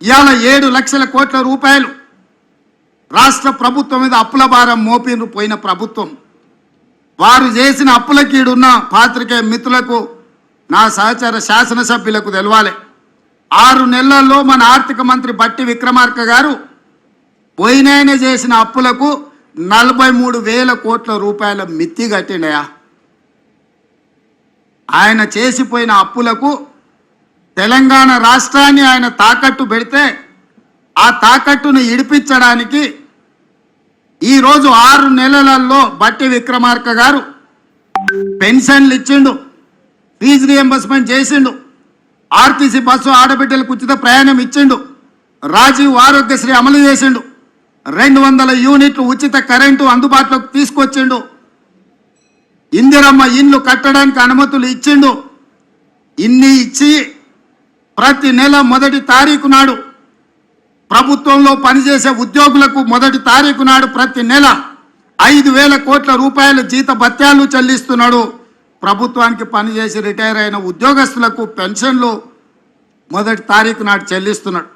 ఇవాళ ఏడు లక్షల కోట్ల రూపాయలు రాష్ట్ర ప్రభుత్వం మీద అప్పుల భారం మోపిను పోయిన ప్రభుత్వం. వారు చేసిన అప్పుల కీడున్న పాత్రికేయ మిత్రులకు నా సహచర శాసనసభ్యులకు తెలవాలి. ఆరు నెలల్లో మన ఆర్థిక మంత్రి బట్టి విక్రమార్క గారు పోయినాయన చేసిన అప్పులకు నలభై మూడు వేల కోట్ల రూపాయల మిత్తి కట్టిండయా? ఆయన చేసిపోయిన అప్పులకు తెలంగాణ రాష్ట్రాన్ని ఆయన తాకట్టు పెడితే ఆ తాకట్టును ఇడిపించడానికి ఈరోజు ఆరు నెలలలో బట్టి విక్రమార్క గారు పెన్షన్లు ఇచ్చిండు ఫీజు రియంబర్స్మెంట్ చేసిండు ఆర్టీసీ బస్సు ఆడబిడ్డలకు ఉచిత ప్రయాణం ఇచ్చిండు రాజీవ్ ఆరోగ్యశ్రీ అమలు చేసిండు రెండు వందల యూనిట్లు ఉచిత కరెంటు అందుబాటులోకి తీసుకొచ్చిండు ఇందిరమ్మ ఇండ్లు కట్టడానికి అనుమతులు ఇచ్చిండు ఇన్ని ఇచ్చి ప్రతి నెల మొదటి తారీఖు నాడు ప్రభుత్వంలో పనిచేసే ఉద్యోగులకు మొదటి తారీఖు నాడు ప్రతి నెల ఐదు వేల కోట్ల రూపాయల జీత భత్యాలు చెల్లిస్తున్నాడు. ప్రభుత్వానికి పనిచేసి రిటైర్ అయిన ఉద్యోగస్తులకు పెన్షన్లు మొదటి తారీఖు నాడు చెల్లిస్తున్నాడు.